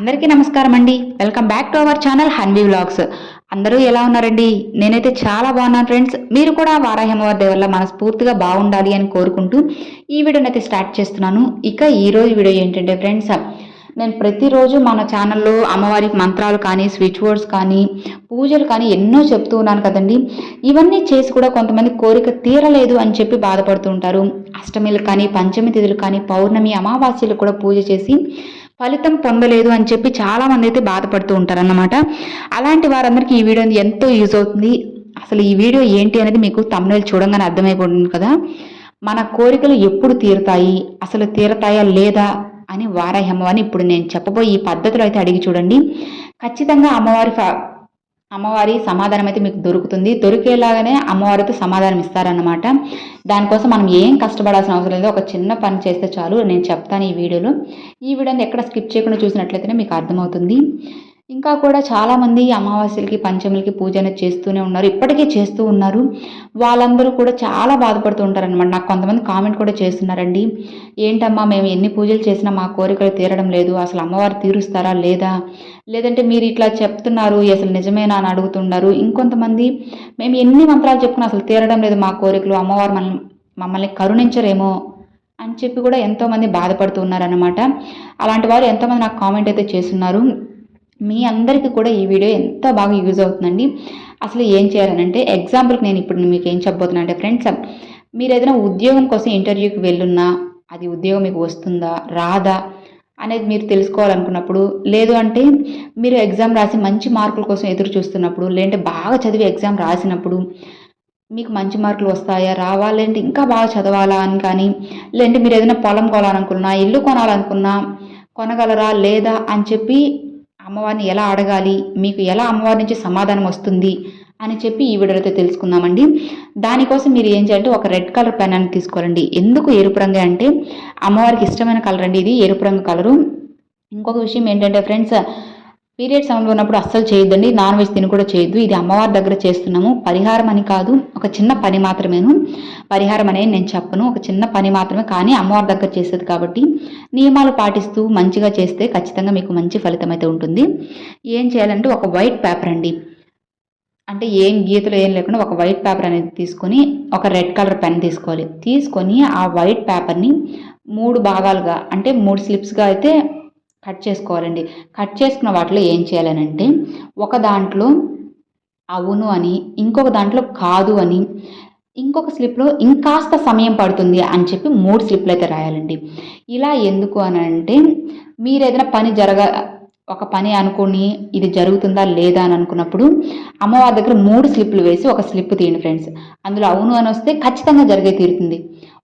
అందరికీ నమస్కారం అండి. Welcome back to our channel Hanvi vlogs అందరూ ఎలా ఉన్నారండి? నేనైతే చాలా బాగున్నాను ఫ్రెండ్స్ మీరు కూడా వారాహిమవారి వల్ల మనస్ఫూర్తిగా బాగుండాలి అని కోరుకుంటూ ఈ వీడియోనైతే స్టార్ట్ చేస్తున్నాను. ఇక ఈరోజు వీడియో ఏంటంటే ఫ్రెండ్స్ నేను ప్రతిరోజు మన ఛానల్లో అమ్మవారి మంత్రాలు కానీ స్విచ్ వర్డ్స్ కానీ పూజలు కానీ ఎన్నో చెప్తూ ఉన్నాను కదండి. ఇవన్నీ చేసి కూడా కొంతమంది కోరిక తీరలేదు అని చెప్పి బాధపడుతూ ఉంటారు. అష్టమిలు కానీ పంచమి తిథులు కానీ పౌర్ణమి అమావాస్యలు కూడా పూజ చేసి ఫలితం పొందలేదు అని చెప్పి చాలామంది అయితే బాధపడుతూ ఉంటారన్నమాట. అలాంటి వారందరికీ ఈ వీడియో ఎంతో యూజ్ అవుతుంది. అసలు ఈ వీడియో ఏంటి అనేది మీకు తమిళ చూడంగానే అర్థమైపోతుంది కదా. మన కోరికలు ఎప్పుడు తీరుతాయి? అసలు తీరతాయా లేదా? అని వారాహి అమ్మవారిని ఇప్పుడు నేను చెప్పబోయే ఈ పద్ధతిలో అయితే అడిగి చూడండి. ఖచ్చితంగా అమ్మవారి అమ్మవారి సమాధానం అయితే మీకు దొరుకుతుంది. దొరికేలాగానే అమ్మవారితో సమాధానం ఇస్తారన్నమాట. దానికోసం మనం ఏం కష్టపడాల్సిన అవసరం లేదు. ఒక చిన్న పని చేస్తే చాలు. నేను చెప్తాను ఈ వీడియోలో. ఈ వీడియోని ఎక్కడ స్కిప్ చేయకుండా చూసినట్లయితేనే మీకు అర్థమవుతుంది. ఇంకా కూడా చాలామంది అమావాస్యలకి పంచములకి పూజ అనేది చేస్తూనే ఉన్నారు. ఇప్పటికీ చేస్తూ ఉన్నారు. వాళ్ళందరూ కూడా చాలా బాధపడుతూ ఉంటారనమాట నాకు కొంతమంది కామెంట్ కూడా చేస్తున్నారండి. ఏంటమ్మా మేము ఎన్ని పూజలు చేసినా మా కోరికలు తీరడం లేదు. అసలు అమ్మవారు తీరుస్తారా లేదా? లేదంటే మీరు ఇట్లా చెప్తున్నారు. అసలు నిజమేనా? అని అడుగుతున్నారు ఇంకొంతమంది మేము ఎన్ని మంత్రాలు చెప్పుకున్నా అసలు తీరడం లేదు మా కోరికలు. అమ్మవారు మన మమ్మల్ని కరుణించరేమో? అని చెప్పి కూడా ఎంతోమంది బాధపడుతూ ఉన్నారన్నమాట. అలాంటి వారు ఎంతోమంది నాకు కామెంట్ అయితే చేస్తున్నారు. మీ అందరికీ కూడా ఈ వీడియో ఎంత బాగా యూజ్ అవుతుందండి. అసలు ఏం చేయాలనంటే ఎగ్జాంపుల్కి నేను ఇప్పుడు మీకు ఏం చెప్పబోతున్నా అంటే ఫ్రెండ్స్ మీరు ఏదైనా ఉద్యోగం కోసం ఇంటర్వ్యూకి వెళ్ళున్నా అది ఉద్యోగం మీకు వస్తుందా రాదా అనేది మీరు తెలుసుకోవాలనుకున్నప్పుడు లేదు అంటే మీరు ఎగ్జామ్ రాసి మంచి మార్కుల కోసం ఎదురు చూస్తున్నప్పుడు లేదంటే బాగా చదివి ఎగ్జామ్ రాసినప్పుడు మీకు మంచి మార్కులు వస్తాయా రావా లేదంటే ఇంకా బాగా చదవాలా అని కానీ లేదంటే మీరు ఏదైనా పొలం కొనాలనుకున్నా ఇల్లు కొనాలనుకున్నా కొనగలరా లేదా అని చెప్పి అమ్మవారిని ఎలా అడగాలి? మీకు ఎలా అమ్మవారి నుంచి సమాధానం వస్తుంది? అని చెప్పి ఈ వీడియోలో తెలుసుకుందామండి. దానికోసం మీరు ఏం చేయాలంటే ఒక రెడ్ కలర్ పెన్ అని తీసుకోవాలండి. ఎందుకు ఎరుపు రంగు అంటే అమ్మవారికి ఇష్టమైన కలర్ అండి ఇది ఎరుపు రంగు కలరు. ఇంకొక విషయం ఏంటంటే ఫ్రెండ్స్ పీరియడ్ సమయంలో ఉన్నప్పుడు అస్సలు చేయొద్దండి. నాన్ వెజ్ తిని కూడా చేయొద్దు. ఇది అమ్మవారి దగ్గర చేస్తున్నాము. పరిహారం అని కాదు ఒక చిన్న పని మాత్రమేను. పరిహారం అనేది నేను చెప్పను. ఒక చిన్న పని మాత్రమే కానీ అమ్మవారి దగ్గర చేసేది కాబట్టి నియమాలు పాటిస్తూ మంచిగా చేస్తే ఖచ్చితంగా మీకు మంచి ఫలితం అయితే ఉంటుంది. ఏం చేయాలంటే ఒక వైట్ పేపర్ అండి. అంటే ఏం గీతలు ఏం లేకుండా ఒక వైట్ పేపర్ అనేది తీసుకొని ఒక రెడ్ కలర్ పెన్ తీసుకోవాలి. తీసుకొని ఆ వైట్ పేపర్ని మూడు భాగాలుగా అంటే మూడు స్లిప్స్గా అయితే కట్ చేసుకోవాలండి. కట్ చేసుకున్న వాటిలో ఏం చేయాలనంటే ఒక దాంట్లో అవును అని ఇంకొక దాంట్లో కాదు అని ఇంకొక స్లిప్లో ఇంకాస్త సమయం పడుతుంది అని చెప్పి మూడు స్లిప్లు అయితే రాయాలండి. ఇలా ఎందుకు అని అంటే మీరు ఏదైనా పని జరగ ఒక పని అనుకుని ఇది జరుగుతుందా లేదా అని అనుకున్నప్పుడు అమ్మవారి దగ్గర మూడు స్లిప్లు వేసి ఒక స్లిప్ తీయండి ఫ్రెండ్స్. అందులో అవును అని వస్తే ఖచ్చితంగా జరిగే తీరుతుంది.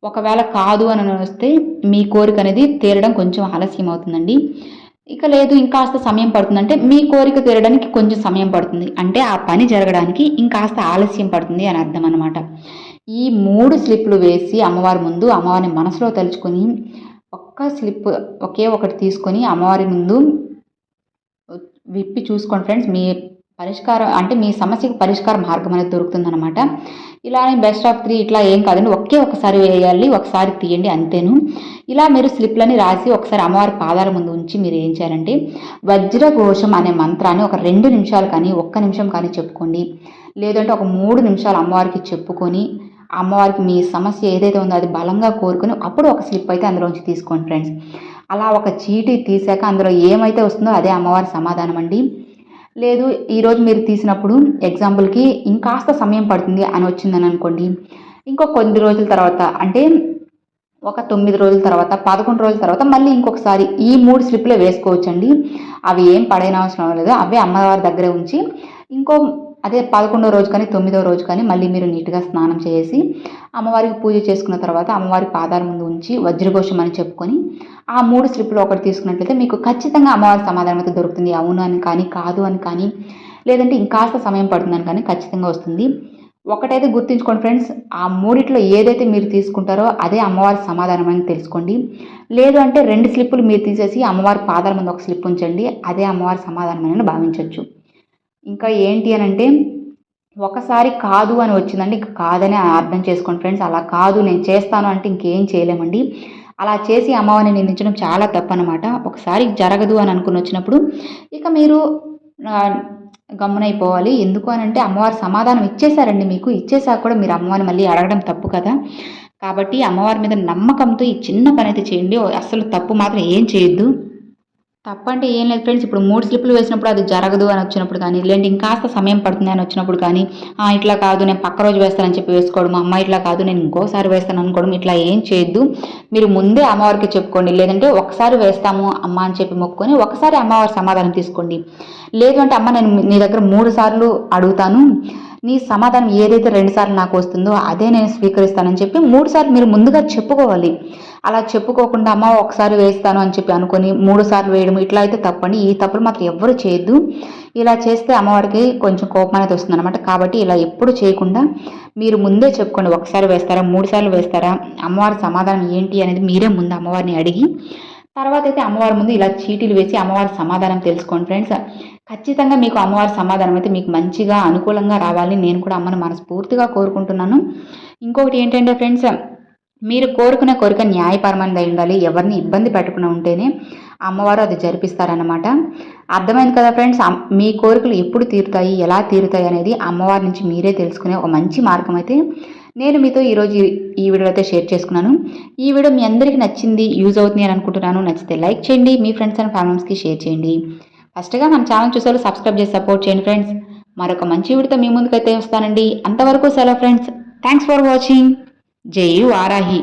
ఒకవేళ కాదు అని వస్తే మీ కోరిక అనేది తీరడం కొంచెం ఆలస్యం అవుతుందండి. ఇక లేదు ఇంకాస్త సమయం పడుతుందంటే మీ కోరిక తీరడానికి కొంచెం సమయం పడుతుంది. అంటే ఆ పని జరగడానికి ఇంకాస్త ఆలస్యం పడుతుంది అని అర్థం అనమాట ఈ మూడు స్లిప్లు వేసి అమ్మవారి ముందు అమ్మవారిని మనసులో తలుచుకొని ఒక్క స్లిప్ ఒకే ఒకటి తీసుకొని అమ్మవారి ముందు విప్పి చూసుకోండి ఫ్రెండ్స్. మీ పరిష్కారం అంటే మీ సమస్యకు పరిష్కార మార్గం అనేది దొరుకుతుందనమాట ఇలానే బెస్ట్ ఆఫ్ త్రీ ఇట్లా ఏం కాదండి. ఒకే ఒకసారి వేయాలి ఒకసారి తీయండి అంతేను. ఇలా మీరు స్లిప్లని రాసి ఒకసారి అమ్మవారి పాదాల ముందు ఉంచి మీరు ఏం చేయాలంటే వజ్రఘోషం అనే మంత్రాన్ని ఒక రెండు నిమిషాలు కానీ ఒక్క నిమిషం కానీ చెప్పుకోండి. లేదంటే ఒక మూడు నిమిషాలు అమ్మవారికి చెప్పుకొని అమ్మవారికి మీ సమస్య ఏదైతే ఉందో అది బలంగా కోరుకొని అప్పుడు ఒక స్లిప్ అయితే అందులోంచి తీసుకోండి ఫ్రెండ్స్. అలా ఒక చీటీ తీసాక అందులో ఏమైతే వస్తుందో అదే అమ్మవారి సమాధానం అండి. లేదు ఈరోజు మీరు తీసినప్పుడు ఎగ్జాంపుల్కి ఇంకాస్త సమయం పడుతుంది అని వచ్చిందని అనుకోండి. ఇంకో కొద్ది రోజుల తర్వాత అంటే ఒక తొమ్మిది రోజుల తర్వాత పదకొండు రోజుల తర్వాత మళ్ళీ ఇంకొకసారి ఈ మూడు స్లిప్లే వేసుకోవచ్చండి. అవి ఏం పడైన అవసరం లేదు. అవే అమ్మవారి దగ్గరే ఉంచి ఇంకో అదే పదకొండో రోజు కానీ తొమ్మిదో రోజు కానీ మళ్ళీ మీరు నీట్గా స్నానం చేసి అమ్మవారికి పూజ చేసుకున్న తర్వాత అమ్మవారి పాదాల ముందు ఉంచి వజ్రఘోషం అని చెప్పుకొని ఆ మూడు స్లిప్లు ఒకటి తీసుకున్నట్లయితే మీకు ఖచ్చితంగా అమ్మవారి సమాధానం అయితే దొరుకుతుంది. అవును అని కానీ కాదు అని కానీ లేదంటే ఇంకాస్త సమయం పడుతుందని కానీ ఖచ్చితంగా వస్తుంది. ఒకటైతే గుర్తుంచుకోండి ఫ్రెండ్స్ ఆ మూడిట్లో ఏదైతే మీరు తీసుకుంటారో అదే అమ్మవారి సమాధానం అని తెలుసుకోండి. లేదు అంటే రెండు స్లిప్పులు మీరు తీసేసి అమ్మవారి పాదాల ముందు ఒక స్లిప్ ఉంచండి అదే అమ్మవారి సమాధానం అని భావించవచ్చు ఇంకా ఏంటి అని అంటే ఒకసారి కాదు అని వచ్చిందండి. ఇక కాదని అర్థం చేసుకోండి ఫ్రెండ్స్. అలా కాదు నేను చేస్తాను అంటే ఇంకేం చేయలేమండి. అలా చేసి అమ్మవారిని నిందించడం చాలా తప్పు అనమాట ఒకసారి జరగదు అని అనుకుని వచ్చినప్పుడు ఇక మీరు గమ్మునైపోవాలి. ఎందుకు అని అంటే అమ్మవారు సమాధానం ఇచ్చేశారండి మీకు. ఇచ్చేసాక కూడా మీరు అమ్మవారిని మళ్ళీ అడగడం తప్పు కదా. కాబట్టి అమ్మవారి మీద నమ్మకంతో ఈ చిన్న పని అయితే చేయండి అసలు తప్పు మాత్రం ఏం చేయొద్దు. తప్పంటే ఏం లేదు ఫ్రెండ్స్. ఇప్పుడు మూడు స్లిప్లు వేసినప్పుడు అది జరగదు అని వచ్చినప్పుడు కానీ లేదంటే ఇంకాస్త సమయం పడుతుంది అని వచ్చినప్పుడు కానీ "ఆ, ఇట్లా కాదు నేను పక్క రోజు వేస్తానని చెప్పి వేసుకోవడం అమ్మ ఇట్లా కాదు నేను ఇంకోసారి వేస్తాను అనుకోవడం ఇట్లా ఏం చేయొద్దు. మీరు ముందే అమ్మవారికి చెప్పుకోండి. లేదంటే ఒకసారి వేస్తాము అమ్మ అని చెప్పి మొక్కుకొని ఒకసారి అమ్మవారి సమాధానం తీసుకోండి. లేదు అంటే అమ్మ నేను నీ దగ్గర మూడు సార్లు అడుగుతాను నీ సమాధానం ఏదైతే రెండు సార్లు నాకు వస్తుందో అదే నేను స్వీకరిస్తానని చెప్పి మూడు సార్లు మీరు ముందుగా చెప్పుకోవాలి. అలా చెప్పుకోకుండా అమ్మ ఒకసారి వేస్తాను అని చెప్పి అనుకొని మూడు సార్లు వేయడం ఇట్లా అయితే తప్పండి. ఈ తప్పులు మాకు ఎవ్వరు చేయొద్దు. ఇలా చేస్తే అమ్మవారికి కొంచెం కోపం అనేది వస్తుంది అనమాట కాబట్టి ఇలా ఎప్పుడు చేయకుండా మీరు ముందే చెప్పుకోండి. ఒకసారి వేస్తారా మూడు సార్లు వేస్తారా? అమ్మవారి సమాధానం ఏంటి అనేది మీరే ముందు అమ్మవారిని అడిగి తర్వాత అయితే అమ్మవారి ముందు ఇలా చీటీలు వేసి అమ్మవారి సమాధానం తెలుసుకోండి ఫ్రెండ్స్. ఖచ్చితంగా మీకు అమ్మవారి సమాధానం అయితే మీకు మంచిగా అనుకూలంగా రావాలని నేను కూడా అమ్మను మనస్ఫూర్తిగా కోరుకుంటున్నాను. ఇంకొకటి ఏంటంటే ఫ్రెండ్స్ మీరు కోరుకునే కోరిక న్యాయపరమైనది అయి ఉండాలి. ఎవరిని ఇబ్బంది పెట్టకుండా ఉంటేనే అమ్మవారు అది జరిపిస్తారన్నమాట. అర్థమైంది కదా ఫ్రెండ్స్ మీ కోరికలు ఎప్పుడు తీరుతాయి ఎలా తీరుతాయి అనేది అమ్మవారి నుంచి మీరే తెలుసుకునే ఒక మంచి మార్గం అయితే నేను మీతో ఈరోజు ఈ- ఈ వీడియో అయితే షేర్ చేసుకున్నాను. ఈ వీడియో మీ అందరికీ నచ్చింది యూజ్ అవుతుంది అని అనుకుంటున్నాను. నచ్చితే లైక్ చేయండి మీ ఫ్రెండ్స్ అండ్ ఫ్యామిలీస్కి షేర్ చేయండి. ఫస్ట్గా మన ఛానల్ చూసారు సబ్స్క్రైబ్ చేసి సపోర్ట్ చేయండి ఫ్రెండ్స్. మరొక మంచి వీడితో మీ ముందుకైతే వస్తానండి. అంతవరకు సెలవు ఫ్రెండ్స్. థ్యాంక్స్ ఫర్ వాచింగ్ జై వారాహి.